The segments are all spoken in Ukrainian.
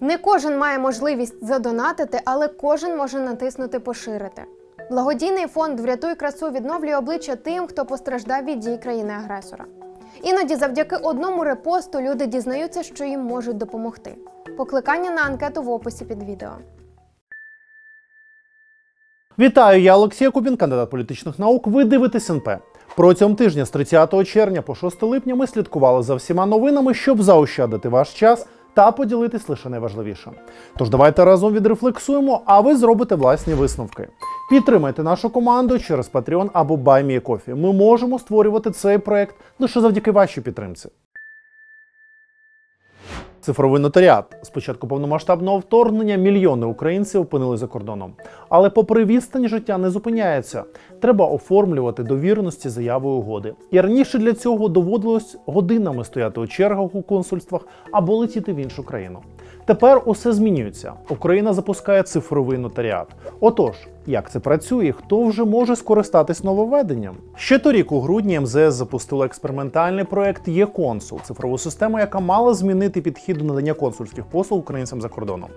Не кожен має можливість задонатити, але кожен може натиснути поширити. Благодійний фонд Врятуй красу відновлює обличчя тим, хто постраждав від дій країни-агресора. Іноді завдяки одному репосту люди дізнаються, що їм можуть допомогти. Покликання на анкету в описі під відео. Вітаю, я Олексій Кубін, кандидат політичних наук. Ви дивитесь НП. Протягом тижня з 30 червня по 6 липня ми слідкували за всіма новинами, щоб заощадити ваш час та поділитись лише найважливішим. Тож давайте разом відрефлексуємо, а ви зробите власні висновки. Підтримайте нашу команду через Patreon або BuyMeACoffee. Ми можемо створювати цей проект лише завдяки вашій підтримці. Цифровий нотаріат. З початку повномасштабного вторгнення мільйони українців опинили за кордоном. Але попри відстань життя не зупиняється. Треба оформлювати довіреності заяви угоди. І раніше для цього доводилось годинами стояти у чергах у консульствах або летіти в іншу країну. Тепер усе змінюється. Україна запускає цифровий нотаріат. Отож, як це працює? Хто вже може скористатись нововведенням? Ще торік у грудні МЗС запустило експериментальний проект «Є-консул» – цифрову систему, яка мала змінити підхід до надання консульських послуг українцям за кордоном.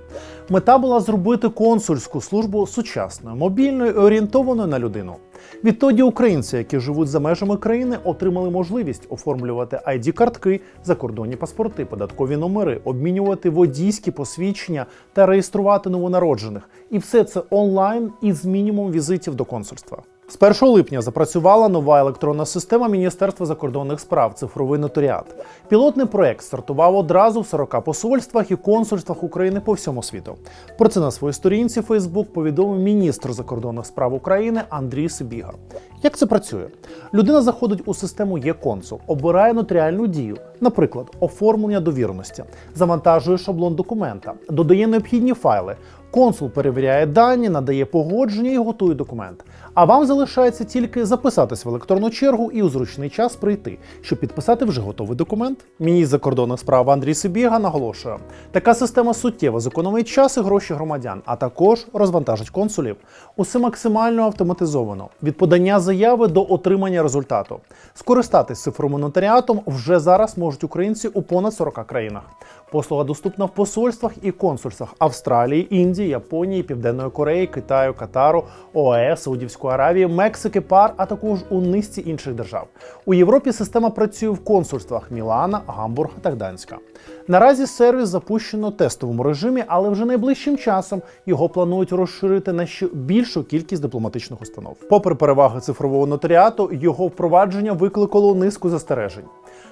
Мета була зробити консульську службу сучасною, мобільною і орієнтованою на людину. Відтоді українці, які живуть за межами країни, отримали можливість оформлювати id картки закордонні паспорти, податкові номери, обмінювати водійські посвідчення та реєструвати новонароджених. І все це онлайн із мінімум візитів до консульства. З 1 липня запрацювала нова електронна система Міністерства закордонних справ цифровий нотаріат. Пілотний проект стартував одразу в 40 посольствах і консульствах України по всьому світу. Про це на своїй сторінці Facebook повідомив міністр закордонних справ України Андрій Сибіга. Як це працює? Людина заходить у систему «Є-консул», обирає нотаріальну дію, наприклад, оформлення довірності, завантажує шаблон документа, додає необхідні файли. Консул перевіряє дані, надає погодження і готує документ. А вам залишається тільки записатись в електронну чергу і у зручний час прийти, щоб підписати вже готовий документ. Міністр закордонних справ Андрій Сибіга наголошує, така система суттєво зекономить час і гроші громадян, а також розвантажить консулів. Усе максимально автоматизовано від подання заяви до отримання результату. Скористатись цифровим нотаріатом вже зараз можуть українці у понад 40 країнах. Послуга доступна в посольствах і консульствах Австралії, Індії, Японії, Південної Кореї, Китаю, Катару, ОАЕ, Саудівської Аравії, Мексики, ПАР, а також у низці інших держав. У Європі система працює в консульствах Мілана, Гамбурга та Гданська. Наразі сервіс запущено тестовому режимі, але вже найближчим часом його планують розширити на ще більшу кількість дипломатичних установ. Попри переваги цифрового нотаріату, його впровадження викликало низку застережень.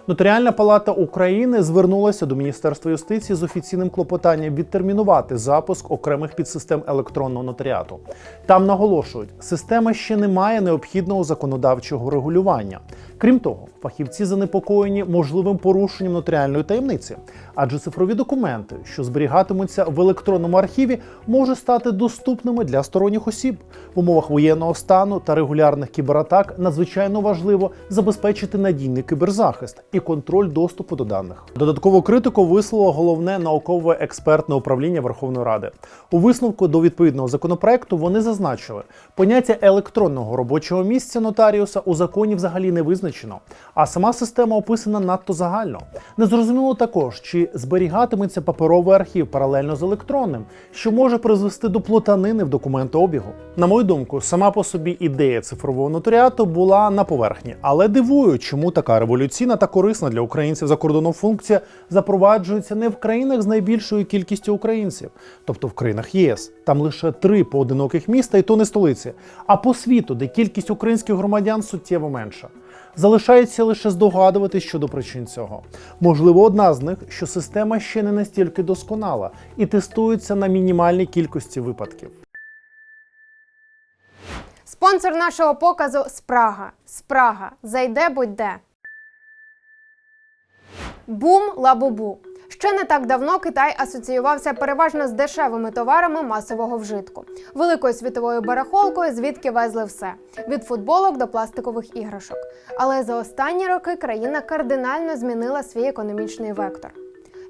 Нотаріальна палата України звернулася до Міністерства юстиції з офіційним клопотанням відтермінувати запуск окремих підсистем електронного нотаріату. Там наголошують, система ще не має необхідного законодавчого регулювання. Крім того, фахівці занепокоєні можливим порушенням нотаріальної таємниці, адже цифрові документи, що зберігатимуться в електронному архіві, можуть стати доступними для сторонніх осіб. В умовах воєнного стану та регулярних кібератак надзвичайно важливо забезпечити надійний кіберзахист і контроль доступу до даних. Додаткову критику висловило головне наукове експертне управління Верховної Ради. У висновку до відповідного законопроекту вони зазначили, поняття електронного робочого місця нотаріуса у законі взагалі не визначено, а сама система описана надто загально. Незрозуміло також, чи зберігатиметься паперовий архів паралельно з електронним, що може призвести до плутанини в документообігу. На мою думку, сама по собі ідея цифрового нотаріату була на поверхні, але дивую, чому така революційна та корисна для українців за кордоном функція запроваджується не в країнах з найбільшою кількістю українців, тобто в країнах ЄС. Там лише три поодиноких міста, і то не столиці, а по світу, де кількість українських громадян суттєво менша. Залишається лише здогадуватись щодо причин цього. Можливо, одна з них, що система ще не настільки досконала і тестується на мінімальній кількості випадків. Спонсор нашого показу Спрага. Спрага. Зайде будь-де. Бум лабубу. Ще не так давно Китай асоціювався переважно з дешевими товарами масового вжитку, великою світовою барахолкою, звідки везли все від футболок до пластикових іграшок. Але за останні роки країна кардинально змінила свій економічний вектор.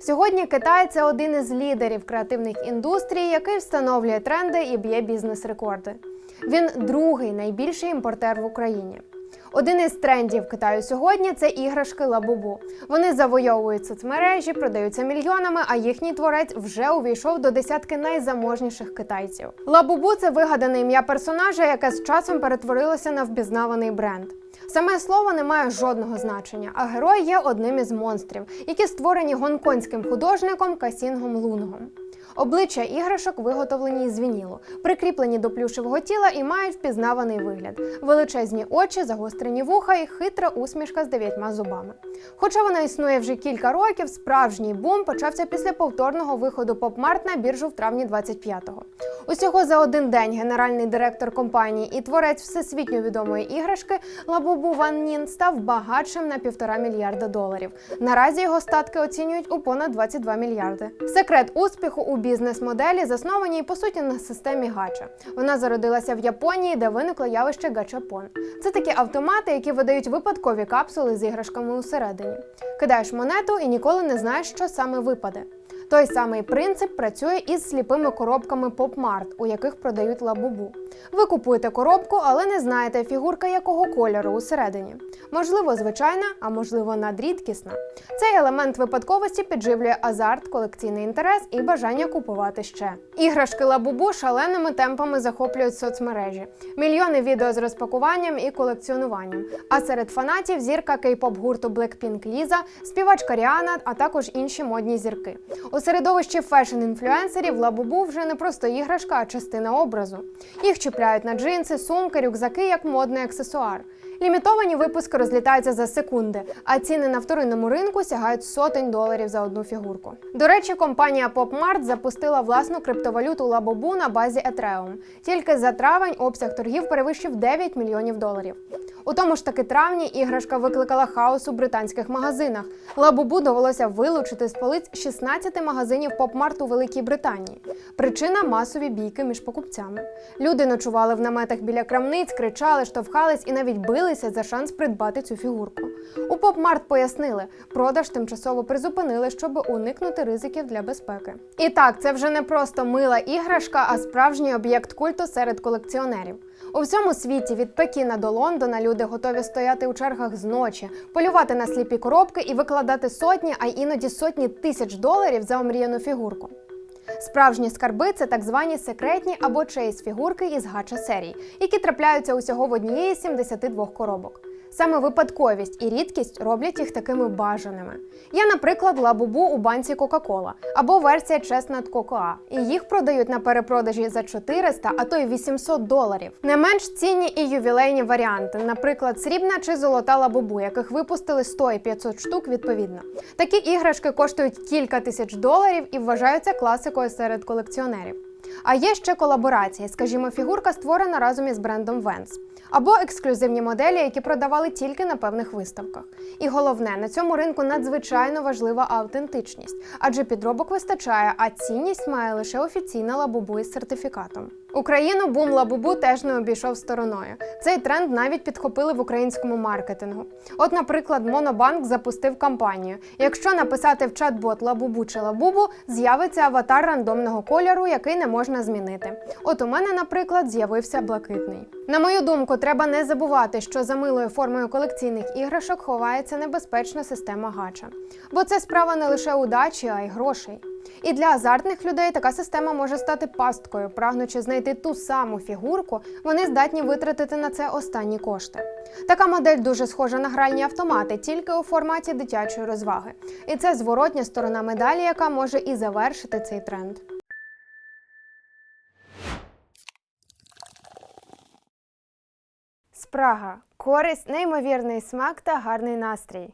Сьогодні Китай це один із лідерів креативних індустрій, який встановлює тренди і б'є бізнес-рекорди. Він другий найбільший імпортер в Україні. Один із трендів Китаю сьогодні це іграшки Лабубу. Вони завойовують соцмережі, продаються мільйонами, а їхній творець вже увійшов до десятки найзаможніших китайців. Лабубу це вигадане ім'я персонажа, яке з часом перетворилося на впізнаваний бренд. Саме слово не має жодного значення, а герой є одним із монстрів, які створені гонконгським художником Касінгом Лунгом. Обличчя іграшок виготовлені із вінілу, прикріплені до плюшевого тіла і мають впізнаваний вигляд, величезні очі, загострені вуха і хитра усмішка з дев'ятьма зубами. Хоча вона існує вже кілька років, справжній бум почався після повторного виходу PopMart на біржу в травні 25-го. Усього за один день генеральний директор компанії і творець всесвітньо відомої іграшки Лабубу Ван Нін став багатшим на півтора мільярда доларів. Наразі його статки оцінюють у понад 22 мільярди. Секрет успіху у бізнес-моделі заснованій по суті на системі гача. Вона зародилася в Японії, де виникло явище гачапон. Це такі автомати, які видають випадкові капсули з іграшками усередині. Кидаєш монету і ніколи не знаєш, що саме випаде. Той самий принцип працює із сліпими коробками PopMart, у яких продають лабубу. Ви купуєте коробку, але не знаєте, фігурка якого кольору усередині. Можливо, звичайна, а можливо, надрідкісна. Цей елемент випадковості підживлює азарт, колекційний інтерес і бажання купувати ще. Іграшки лабубу шаленими темпами захоплюють соцмережі, мільйони відео з розпакуванням і колекціонуванням. А серед фанатів зірка кей-поп гурту Blackpink Ліза, співачка Ріана, а також інші модні зірки. У середовищі фешн-інфлюенсерів лабубу вже не просто іграшка, а частина образу. Їх чіпляють на джинси, сумки, рюкзаки як модний аксесуар. Лімітовані випуски розлітаються за секунди, а ціни на вторинному ринку сягають сотень доларів за одну фігурку. До речі, компанія PopMart запустила власну криптовалюту Лабобу на базі Ethereum. Тільки за травень обсяг торгів перевищив 9 мільйонів доларів. У тому ж таки травні іграшка викликала хаос у британських магазинах. Лабубу довелося вилучити з полиць 16 магазинів PopMart у Великій Британії. Причина масові бійки між покупцями. Люди ночували в наметах біля крамниць, кричали, штовхались і навіть билися за шанс придбати цю фігурку. У PopMart пояснили, продаж тимчасово призупинили, щоб уникнути ризиків для безпеки. І так, це вже не просто мила іграшка, а справжній об'єкт культу серед колекціонерів. У всьому світі від Пекіна до Лондона люди готові стояти у чергах зночі, полювати на сліпі коробки і викладати сотні, а іноді сотні тисяч доларів за омріяну фігурку. Справжні скарби це так звані секретні або чейс фігурки із гача серій, які трапляються усього в однієї з 72 коробок. Саме випадковість і рідкість роблять їх такими бажаними. Є, наприклад, лабубу у банці Coca-Cola або версія Chestnut Cocoa, і їх продають на перепродажі за 400, а то й 800 доларів. Не менш цінні і ювілейні варіанти, наприклад, срібна чи золота лабубу, яких випустили 100 і 500 штук відповідно. Такі іграшки коштують кілька тисяч доларів і вважаються класикою серед колекціонерів. А є ще колаборації, скажімо, фігурка створена разом із брендом Vans. Або ексклюзивні моделі, які продавали тільки на певних виставках. І головне, на цьому ринку надзвичайно важлива автентичність, адже підробок вистачає, а цінність має лише офіційна лабубу із сертифікатом. Україну бум лабубу теж не обійшов стороною. Цей тренд навіть підхопили в українському маркетингу. От, наприклад, Монобанк запустив кампанію. Якщо написати в чат-бот лабубу чи лабубу, з'явиться аватар рандомного кольору, який не можна змінити. От у мене, наприклад, з'явився блакитний. На мою думку, треба не забувати, що за милою формою колекційних іграшок ховається небезпечна система гача. Бо це справа не лише удачі, а й грошей. І для азартних людей така система може стати пасткою, прагнучи знайти ту саму фігурку, вони здатні витратити на це останні кошти. Така модель дуже схожа на гральні автомати, тільки у форматі дитячої розваги. І це зворотня сторона медалі, яка може і завершити цей тренд. Спрага, користь, неймовірний смак та гарний настрій.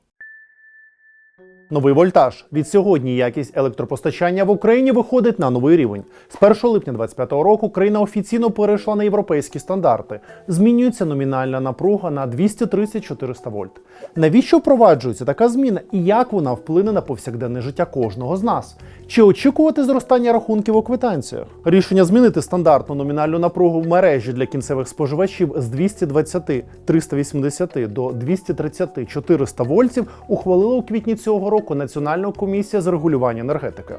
Новий вольтаж. Від сьогодні якість електропостачання в Україні виходить на новий рівень. З 1 липня 2025 року країна офіційно перейшла на європейські стандарти. Змінюється номінальна напруга на 230-400 вольт. Навіщо впроваджується така зміна і як вона вплине на повсякденне життя кожного з нас? Чи очікувати зростання рахунків у квитанціях? Рішення змінити стандартну номінальну напругу в мережі для кінцевих споживачів з 220-380 до 230-400 вольтів ухвалили у квітні цього року Національна комісія з регулювання енергетики.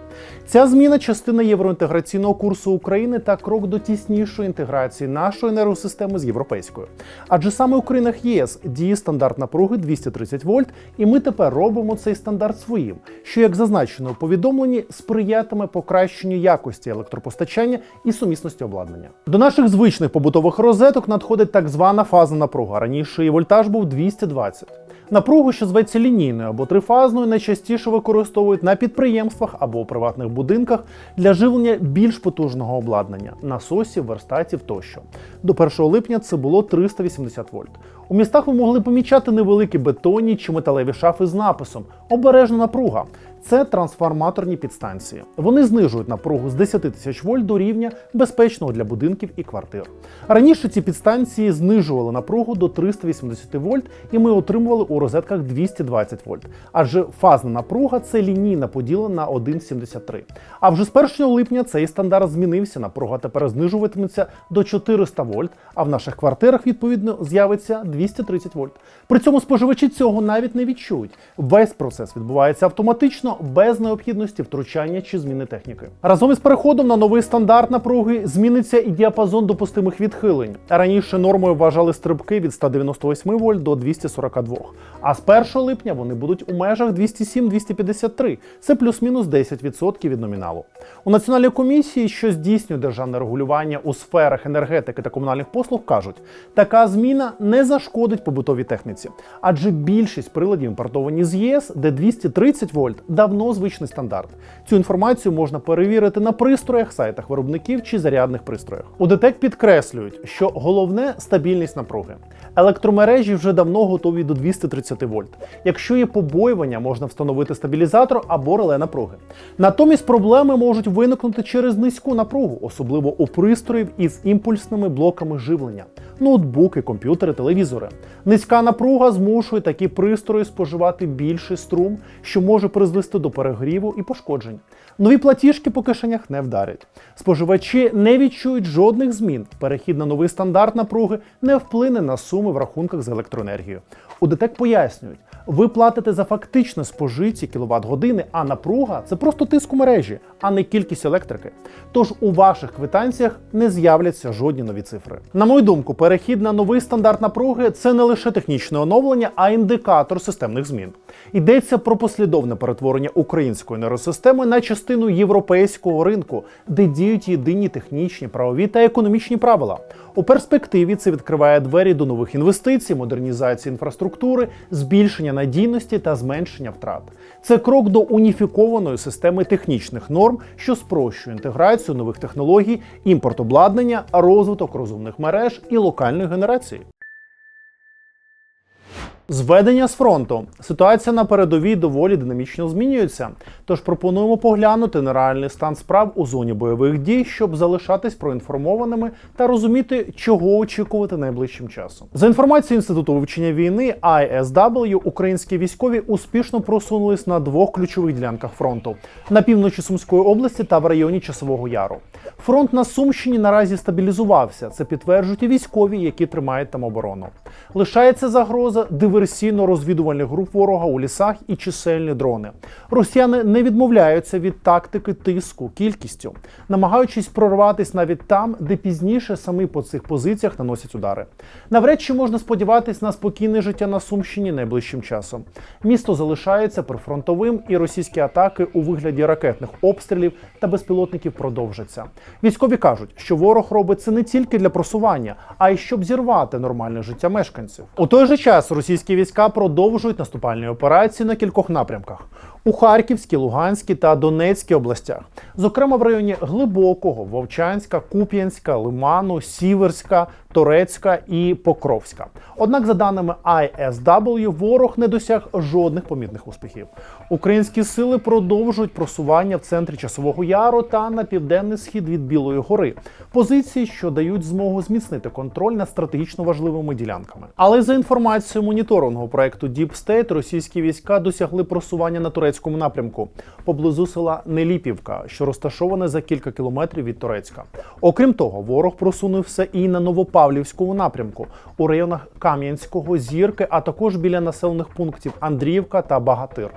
Ця зміна частина євроінтеграційного курсу України та крок до тіснішої інтеграції нашої енергосистеми з європейською. Адже саме у країнах ЄС діє стандарт напруги 230 вольт, і ми тепер робимо цей стандарт своїм, що, як зазначено у повідомленні, сприятиме покращенню якості електропостачання і сумісності обладнання. До наших звичних побутових розеток надходить так звана фазна напруга. Раніше її вольтаж був 220. Напругу, що зветься лінійною або трифазною, найчастіше використовують на підприємствах або у приватних будинках для живлення більш потужного обладнання насосів, верстатів тощо. До 1 липня це було 380 вольт. У містах ви могли помічати невеликі бетонні чи металеві шафи з написом Обережна напруга. Це трансформаторні підстанції. Вони знижують напругу з 10 тисяч вольт до рівня безпечного для будинків і квартир. Раніше ці підстанції знижували напругу до 380 вольт, і ми отримували у розетках 220 вольт. Адже фазна напруга це лінійна поділена на 1,73. А вже з 1 липня цей стандарт змінився. Напруга тепер знижуватиметься до 400 вольт, а в наших квартирах відповідно з'явиться 230 вольт. При цьому споживачі цього навіть не відчують. Весь процес відбувається автоматично, без необхідності втручання чи зміни техніки. Разом із переходом на новий стандарт напруги зміниться і діапазон допустимих відхилень. Раніше нормою вважали стрибки від 198 вольт до 242. А з 1 липня вони будуть у межах 207-253. Це плюс-мінус 10% від номіналу. У Національній комісії, що здійснює державне регулювання у сферах енергетики та комунальних послуг, кажуть, така зміна не зашкодить побутовій техніці, адже більшість приладів імпортовані з ЄС, де 230 вольт давно звичний стандарт. Цю інформацію можна перевірити на пристроях, сайтах виробників чи зарядних пристроях. У ДТЕК підкреслюють, що головне стабільність напруги. Електромережі вже давно готові до 230 вольт. Якщо є побоювання, можна встановити стабілізатор або реле напруги. Натомість проблеми можуть виникнути через низьку напругу, особливо у пристроїв із імпульсними блоками живлення, ноутбуки, комп'ютери, телевізори. Низька напруга змушує такі пристрої споживати більший струм, що може призвести до перегріву і пошкоджень. Нові платіжки по кишенях не вдарять. Споживачі не відчують жодних змін. Перехід на новий стандарт напруги не вплине на суми в рахунках за електроенергію. У ДТЕК пояснюють, ви платите за фактично спожиті кіловат години, а напруга це просто тиск у мережі, а не кількість електрики. Тож у ваших квитанціях не з'являться жодні нові цифри. На мою думку, перехід на новий стандарт напруги це не лише технічне оновлення, а індикатор системних змін. Йдеться про послідовне перетворення української енергосистеми на частину європейського ринку, де діють єдині технічні, правові та економічні правила. У перспективі це відкриває двері до нових інвестицій, модернізації інфраструктури, збільшення надійності та зменшення втрат. Це крок до уніфікованої системи технічних норм, що спрощує інтеграцію нових технологій, імпорт обладнання, розвиток розумних мереж і локальної генерації. Зведення з фронту. Ситуація на передовій доволі динамічно змінюється. Тож пропонуємо поглянути на реальний стан справ у зоні бойових дій, щоб залишатись проінформованими та розуміти, чого очікувати найближчим часом. За інформацією інституту вивчення війни ISW, українські військові успішно просунулись на двох ключових ділянках фронту на півночі Сумської області та в районі Часового Яру. Фронт на Сумщині наразі стабілізувався. Це підтверджують і військові, які тримають там оборону. Лишається загроза диверсійно-розвідувальних груп ворога у лісах і чисельні дрони. Росіяни не відмовляються від тактики тиску кількістю, намагаючись прорватися навіть там, де пізніше самі по цих позиціях наносять удари. Навряд чи можна сподіватись на спокійне життя на Сумщині найближчим часом. Місто залишається прифронтовим, і російські атаки у вигляді ракетних обстрілів та безпілотників продовжаться. Військові кажуть, що ворог робить це не тільки для просування, а й щоб зірвати нормальне життя мешканців. У той же час російські війська продовжують наступальні операції на кількох напрямках. У Харківській, Луганській та Донецькій областях, зокрема в районі Глибокого, Вовчанська, Куп'янська, Лиману, Сіверська, Торецька і Покровська. Однак, за даними ISW, ворог не досяг жодних помітних успіхів. Українські сили продовжують просування в центрі Часового Яру та на південний схід від Білої гори. Позиції, що дають змогу зміцнити контроль над стратегічно важливими ділянками. Але за інформацією моніторингового проекту Deep State, російські війська досягли просування на турецький турецькому напрямку поблизу села Неліпівка, що розташоване за кілька кілометрів від Турецька. Окрім того, ворог просунувся і на Новопавлівському напрямку у районах Кам'янського, Зірки, а також біля населених пунктів Андріївка та Багатир.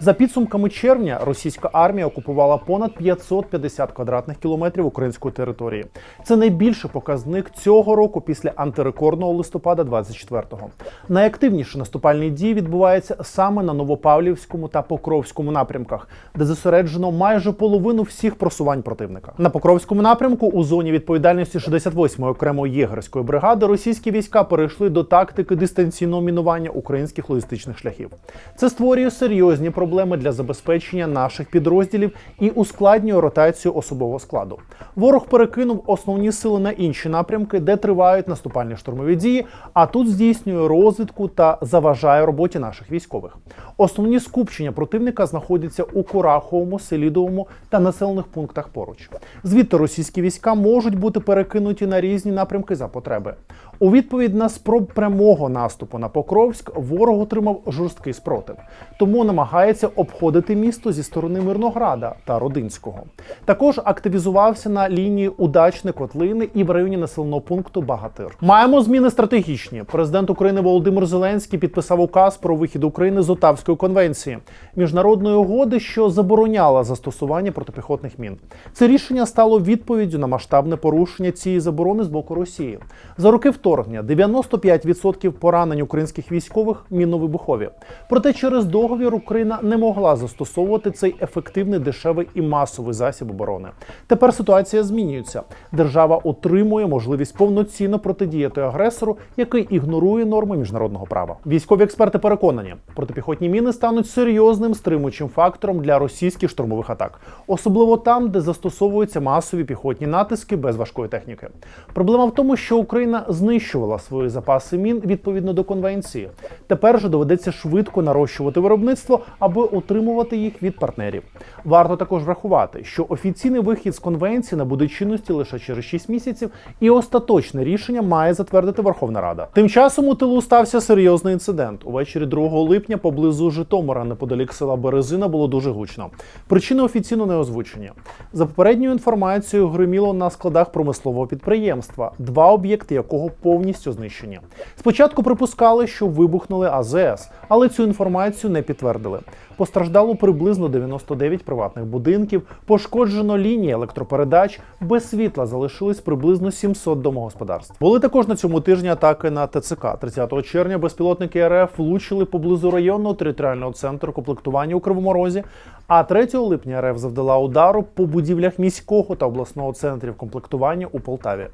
За підсумками червня, російська армія окупувала понад 550 квадратних кілометрів української території. Це найбільший показник цього року після антирекордного листопада 24-го. Найактивніші наступальні дії відбуваються саме на Новопавлівському та Покровському напрямках, де зосереджено майже половину всіх просувань противника. На Покровському напрямку у зоні відповідальності 68-ї окремої єгерської бригади російські війська перейшли до тактики дистанційного мінування українських логістичних шляхів. Це створює серйозні проблеми для забезпечення наших підрозділів і ускладнює ротацію особового складу. Ворог перекинув основні сили на інші напрямки, де тривають наступальні штурмові дії, а тут здійснює розвідку та заважає роботі наших військових. Основні скупчення противника знаходяться у Кураховому, Селідовому та населених пунктах поруч. Звідти російські війська можуть бути перекинуті на різні напрямки за потреби. У відповідь на спроб прямого наступу на Покровськ ворог отримав жорсткий спротив, тому намагається обходити місто зі сторони Мирнограда та Родинського. Також активізувався на лінії удачне котлини і в районі населеного пункту Багатир. Маємо зміни стратегічні. Президент України Володимир Зеленський підписав указ про вихід України з Отавської конвенції міжнародної угоди, що забороняла застосування протипіхотних мін. Це рішення стало відповіддю на масштабне порушення цієї заборони з боку Росії. За роки вторгнення 95% поранень українських військових мінно-вибухові. Проте через договір Україна не могла застосовувати цей ефективний, дешевий і масовий засіб оборони. Тепер ситуація змінюється. Держава отримує можливість повноцінно протидіяти агресору, який ігнорує норми міжнародного права. Військові експерти переконані, протипіхотні міни стануть серйозним стримуючим фактором для російських штурмових атак, особливо там, де застосовуються масові піхотні натиски без важкої техніки. Проблема в тому, що Україна знищувала свої запаси мін відповідно до конвенції. Тепер же доведеться швидко нарощувати виробництво, аби отримувати їх від партнерів. Варто також врахувати, що офіційний вихід з конвенції набуде чинності лише через 6 місяців, і остаточне рішення має затвердити Верховна Рада. Тим часом у тилу стався серйозний інцидент. Увечері 2 липня поблизу Житомира, неподалік села Березина, було дуже гучно. Причини офіційно не озвучені. За попередньою інформацією, гриміло на складах промислового підприємства, два об'єкти якого повністю знищені. Спочатку припускали, що вибухнули АЗС, але цю інформацію не підтвердили. Постраждало приблизно 99 приватних будинків, пошкоджено лінії електропередач, без світла залишились приблизно 700 домогосподарств. Були також на цьому тижні атаки на ТЦК. 30 червня безпілотники РФ влучили поблизу районного територіального центру комплектування у Кривому Розі. А 3 липня РФ завдала удару по будівлях міського та обласного центрів комплектування у Полтаві.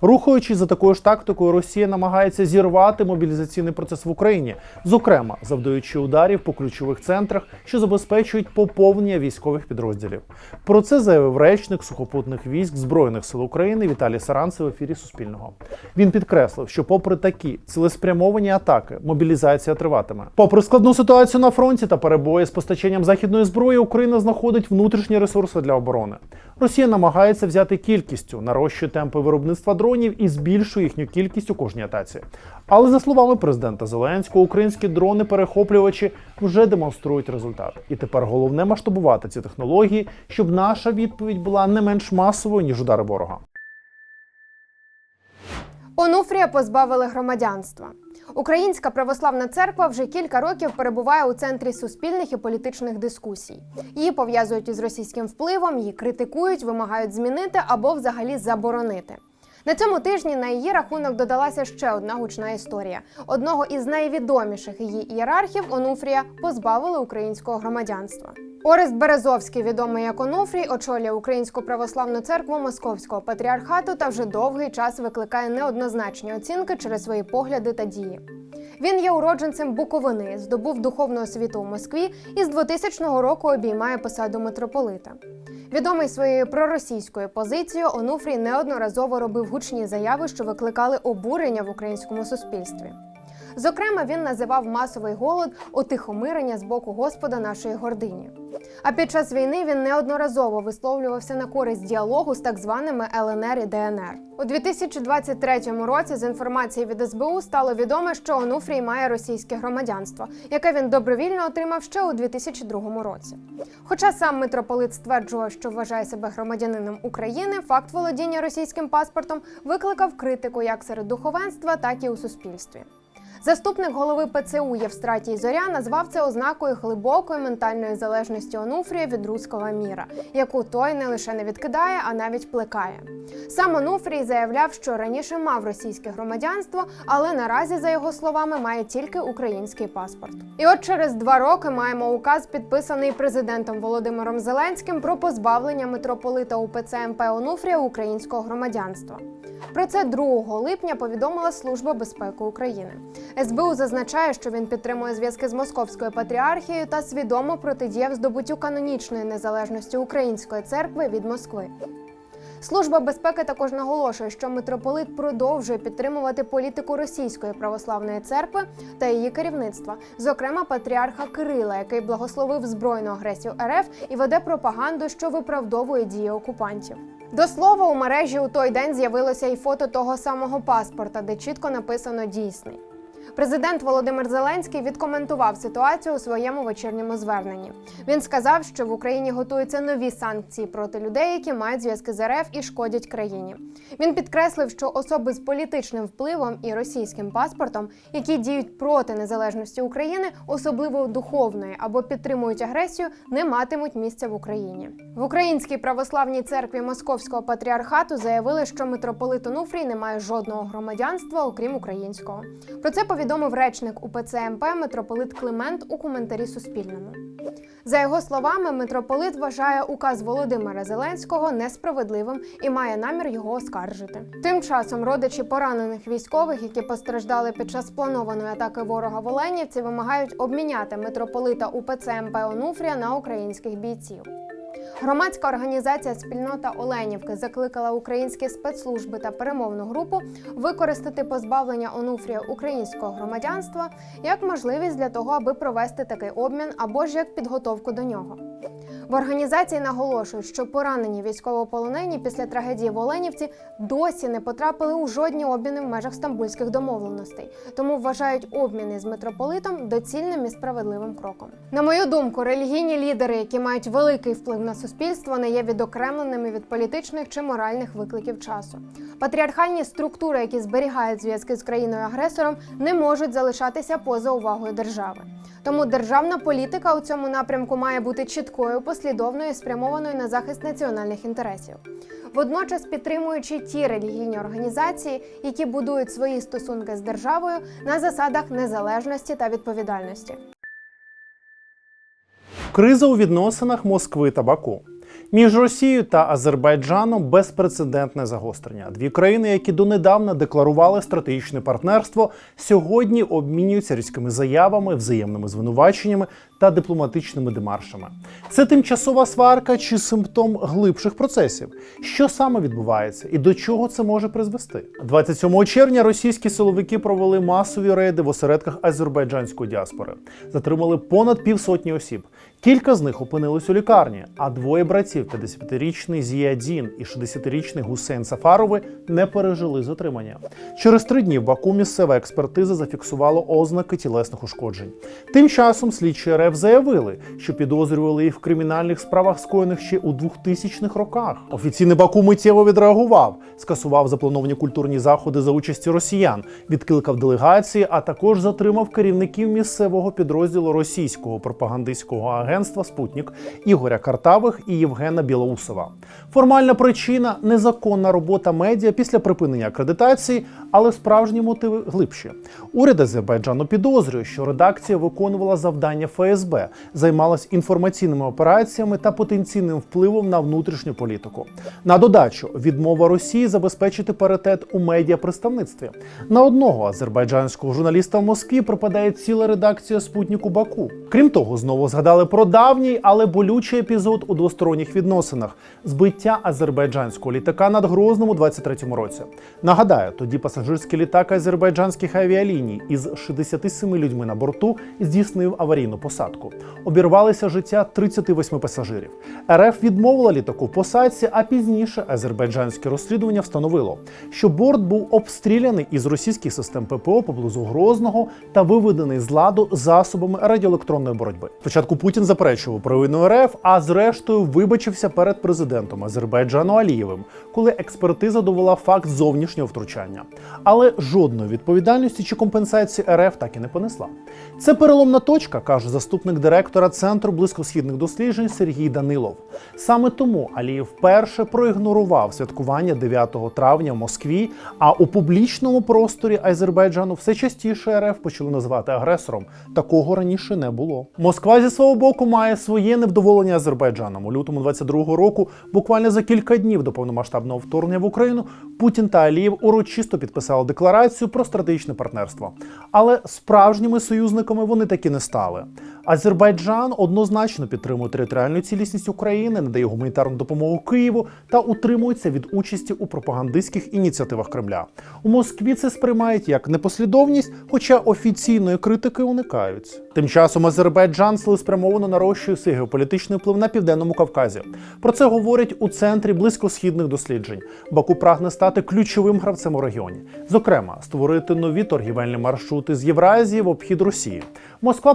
Рухаючись за такою ж тактикою, Росія намагається зірвати мобілізаційний процес в Україні, зокрема завдаючи ударів по ключових центрах, що забезпечують поповнення військових підрозділів. Про це заявив речник сухопутних військ Збройних сил України Віталій Саранцев в ефірі Суспільного. Він підкреслив, що, попри такі цілеспрямовані атаки, мобілізація триватиме. Попри складну ситуацію на фронті та перебої з постачанням західної зброї, Україна знаходить внутрішні ресурси для оборони. Росія намагається взяти кількістю, нарощує темпи виробництва дронів і збільшує їхню кількість у кожній атаці. Але за словами президента Зеленського, українські дрони-перехоплювачі вже демонструють результат. І тепер головне масштабувати ці технології, щоб наша відповідь була не менш масовою ніж удари ворога. Онуфрія позбавили громадянства. Українська православна церква вже кілька років перебуває у центрі суспільних і політичних дискусій. Її пов'язують із російським впливом, її критикують, вимагають змінити або взагалі заборонити. На цьому тижні на її рахунок додалася ще одна гучна історія. Одного із найвідоміших її ієрархів Онуфрія позбавили українського громадянства. Орест Березовський, відомий як Онуфрій, очолює Українську православну церкву Московського патріархату та вже довгий час викликає неоднозначні оцінки через свої погляди та дії. Він є уродженцем Буковини, здобув духовну освіту у Москві і з 2000 року обіймає посаду митрополита. Відомий своєю проросійською позицією, Онуфрій неодноразово робив гучні заяви, що викликали обурення в українському суспільстві. Зокрема, він називав масовий голод утихомирення з боку Господа нашої гордині. А під час війни він неодноразово висловлювався на користь діалогу з так званими ЛНР і ДНР. У 2023 році з інформації від СБУ стало відомо, що Онуфрій має російське громадянство, яке він добровільно отримав ще у 2002 році. Хоча сам митрополит стверджував, що вважає себе громадянином України, факт володіння російським паспортом викликав критику як серед духовенства, так і у суспільстві. Заступник голови ПЦУ Євстратій Зоря назвав це ознакою глибокої ментальної залежності Онуфрія від руського міра, яку той не лише не відкидає, а навіть плекає. Сам Онуфрій заявляв, що раніше мав російське громадянство, але наразі, за його словами, має тільки український паспорт. І от через два роки маємо указ, підписаний президентом Володимиром Зеленським про позбавлення митрополита УПЦ МП Онуфрія українського громадянства. Про це 2 липня повідомила Служба безпеки України. СБУ зазначає, що він підтримує зв'язки з московською патріархією та свідомо протидіяв здобуттю канонічної незалежності української церкви від Москви. Служба безпеки також наголошує, що митрополит продовжує підтримувати політику Російської православної церкви та її керівництва, зокрема патріарха Кирила, який благословив збройну агресію РФ і веде пропаганду, що виправдовує дії окупантів. До слова, у мережі у той день з'явилося і фото того самого паспорта, де чітко написано дійсний. Президент Володимир Зеленський відкоментував ситуацію у своєму вечірньому зверненні. Він сказав, що в Україні готуються нові санкції проти людей, які мають зв'язки з РФ і шкодять країні. Він підкреслив, що особи з політичним впливом і російським паспортом, які діють проти незалежності України, особливо духовної або підтримують агресію, не матимуть місця в Україні. В Українській православній церкві Московського патріархату заявили, що митрополит Онуфрій не має жодного громадянства, окрім українського. Про це повідомив речник УПЦ МП митрополит Климент у коментарі Суспільному. За його словами, митрополит вважає указ Володимира Зеленського несправедливим і має намір його оскаржити. Тим часом родичі поранених військових, які постраждали під час планованої атаки ворога в Оленівці, вимагають обміняти митрополита УПЦ МП Онуфрія на українських бійців. Громадська організація Спільнота Оленівки закликала українські спецслужби та перемовну групу використати позбавлення Онуфрія українського громадянства як можливість для того, аби провести такий обмін або ж як підготовку до нього. В організації наголошують, що поранені військовополонені після трагедії в Оленівці досі не потрапили у жодні обміни в межах стамбульських домовленостей, тому вважають обміни з митрополитом доцільним і справедливим кроком. На мою думку, релігійні лідери, які мають великий вплив на суспільство, не є відокремленими від політичних чи моральних викликів часу. Патріархальні структури, які зберігають зв'язки з країною-агресором, не можуть залишатися поза увагою держави. Тому державна політика у цьому напрямку має бути чіткою, послідовною спрямованою на захист національних інтересів. Водночас підтримуючи ті релігійні організації, які будують свої стосунки з державою на засадах незалежності та відповідальності. Криза у відносинах Москви та Баку. Між Росією та Азербайджаном безпрецедентне загострення. Дві країни, які донедавна декларували стратегічне партнерство, сьогодні обмінюються різкими заявами, взаємними звинуваченнями та дипломатичними демаршами. Це тимчасова сварка чи симптом глибших процесів. Що саме відбувається і до чого це може призвести? 27 червня російські силовики провели масові рейди в осередках азербайджанської діаспори. Затримали понад півсотні осіб. Кілька з них опинились у лікарні, а двоє братів 55-річний Зіядін і 60-річний Гусейн Сафарови не пережили затримання. Через три дні в Баку місцева експертиза зафіксувала ознаки тілесних ушкоджень. Тим часом слідчі РФ заявили, що підозрювали їх в кримінальних справах, скоєних ще у 2000-х роках. Офіційний Баку миттєво відреагував, скасував заплановані культурні заходи за участі росіян, відкликав делегації, а також затримав керівників місцевого підрозділу російського пропагандистського агентства Спутник Ігоря Картавих і Євгена Білоусова. Формальна причина незаконна робота медіа після припинення акредитації, але справжні мотиви глибші. Уряд Азербайджану підозрює, що редакція виконувала завдання ФСБ ФСБ займалась інформаційними операціями та потенційним впливом на внутрішню політику. На додачу, відмова Росії забезпечити паритет у медіапредставництві. На одного азербайджанського журналіста в Москві припадає ціла редакція спутнику Баку. Крім того, знову згадали про давній, але болючий епізод у двосторонніх відносинах збиття азербайджанського літака над Грозним у 23-му році. Нагадаю, тоді пасажирський літак азербайджанських авіаліній із 67 людьми на борту здійснив аварійну посадку. Обірвалися життя 38 пасажирів. РФ відмовила літаку в посадці, а пізніше азербайджанське розслідування встановило, що борт був обстріляний із російських систем ППО поблизу Грозного та виведений з ладу засобами радіоелектронної боротьби. Спочатку Путін заперечував провину РФ, а зрештою вибачився перед президентом Азербайджану Алієвим, коли експертиза довела факт зовнішнього втручання. Але жодної відповідальності чи компенсації РФ так і не понесла. Це переломна точка, каже заступник директора Центру близькосхідних досліджень Сергій Данилов. Саме тому Алієв вперше проігнорував святкування 9 травня в Москві, а у публічному просторі Азербайджану все частіше РФ почали називати агресором. Такого раніше не було. Москва зі свого боку має своє невдоволення Азербайджаном. У лютому 22-го року, буквально за кілька днів до повномасштабного вторгнення в Україну, Путін та Алієв урочисто підписали декларацію про стратегічне партнерство. Але справжніми союзниками вони таки не стали. Азербайджан однозначно підтримує територіальну цілісність України, надає гуманітарну допомогу Києву та утримується від участі у пропагандистських ініціативах Кремля. У Москві це сприймають як непослідовність, хоча офіційної критики уникають. Тим часом Азербайджан цілеспрямовано нарощує свій геополітичний вплив на південному Кавказі. Про це говорять у центрі близькосхідних досліджень. Баку прагне стати ключовим гравцем у регіоні, зокрема, створити нові торгівельні маршрути з Євразії в обхід Росії. Москва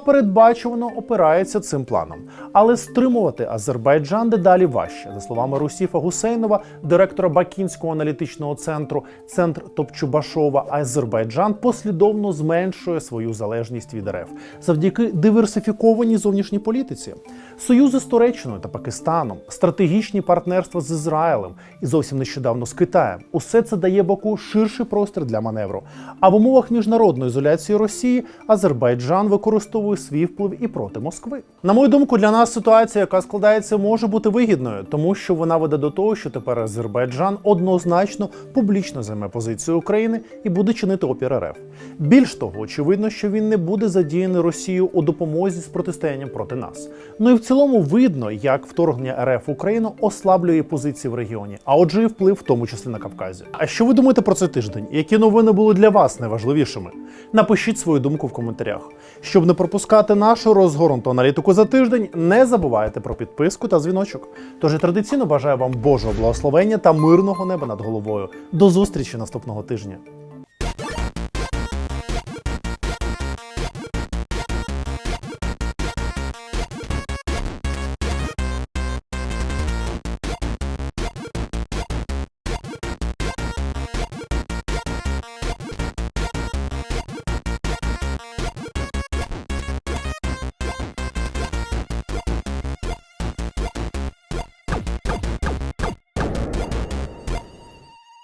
передбачувано опирається цим планом, але стримувати Азербайджан дедалі важче. За словами Русіфа Гусейнова, директора Бакінського аналітичного центру, центр Топчубашова, Азербайджан послідовно зменшує свою залежність від РФ завдяки диверсифікованій зовнішній політиці. Союзи з Туреччиною та Пакистаном, стратегічні партнерства з Ізраїлем і зовсім нещодавно з Китаєм. Усе це дає Баку ширший простір для маневру. А в умовах міжнародної ізоляції Росії Азербайджан використовує свій вплив і проти Москви. На мою думку, для нас ситуація, яка складається, може бути вигідною, тому що вона веде до того, що тепер Азербайджан однозначно публічно займе позицію України і буде чинити опір РФ. Більш того, очевидно, що він не буде задіяний Росією у допомозі з протистоянням проти нас. Ну і в цілому видно, як вторгнення РФ в Україну ослаблює позиції в регіоні, а отже, і вплив, в тому числі на Кавказі. А що ви думаєте про цей тиждень? Які новини були для вас найважливішими? Напишіть свою думку в коментарях. Щоб не пропускати нашу розгорнуту аналітику за тиждень, не забувайте про підписку та дзвіночок. Тож я традиційно бажаю вам Божого благословення та мирного неба над головою. До зустрічі наступного тижня.